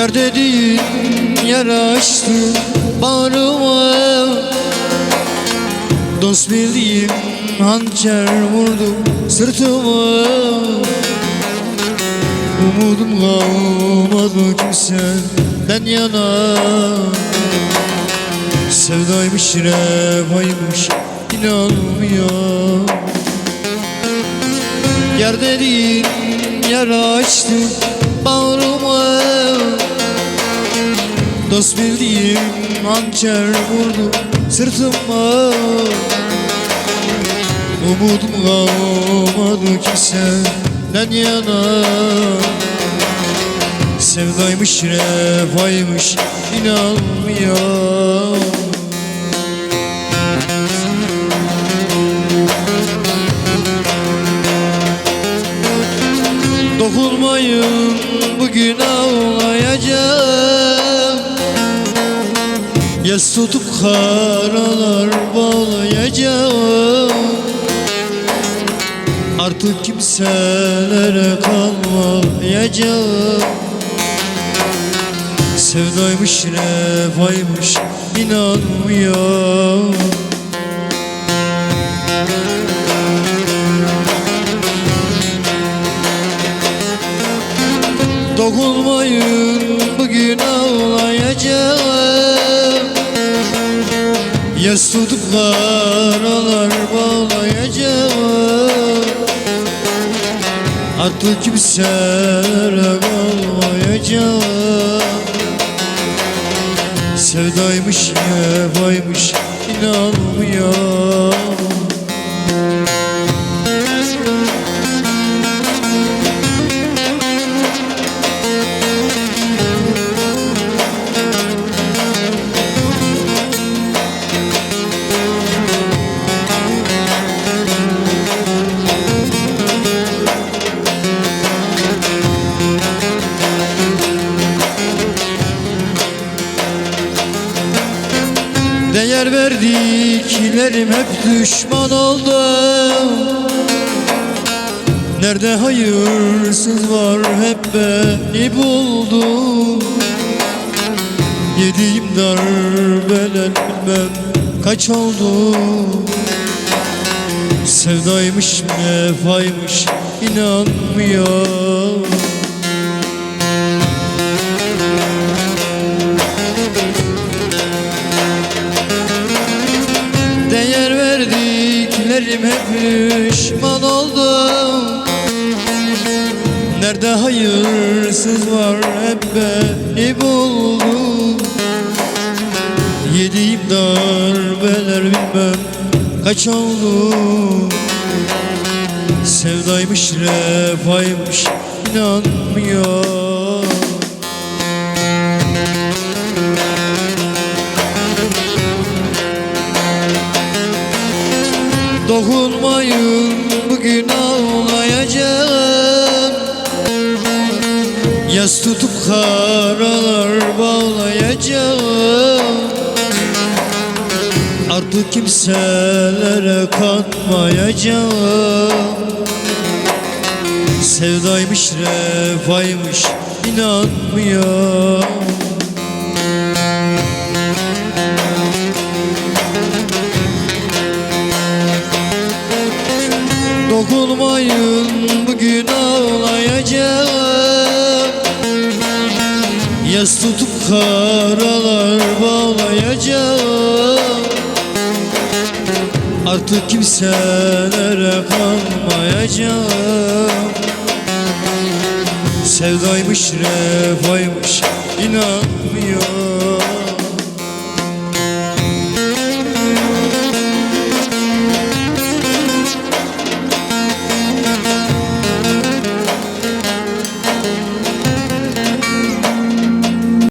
Yar dediğin yer açtı bağrıma Dost bildiğim hançer vurdu sırtıma. Umudum kalmadı kimseden yana. Sevdaymış revaymış inanmıyor. Yer dediğin yer açtı bağrıma Dost bildiğim hançer vurdu sırtıma. Umudum kalmadı kimseden yana? Sevdaymış revaymış inanmıyor Yas tutup karalar bağlayacağım Artık kimselere kalmayacağım Sevdaymış revaymış inanmıyor. Dokunmayın bugün ağlayacağım Yas tutup karalar bağlayacağım. Artık kimselere kalmayacağım Sevdaymış yevaymış inanmıyor Değer verdiklerim hep düşman oldu Nerede hayırsız var hep beni buldu Yediğim darbeler bilmem kaç oldu Sevdaymış vefaymış inanmıyor Nerede hayırsız var hep beni buldu. Yediğim darbeler bilmem kaç oldu. Sevdaymış refaymış inanmıyor. Dokunmayın bugün ağlayacağım Yas tutup karalar bağlayacağım. Artık kimselere kanmayacağım Sevdaymış refaymış inanmıyor Dokunmayın bugün ağlayacağım Yas tutup karalar bağlayacağım Artık kimselere kalmayacağım Sevdaymış refaymış inanmıyor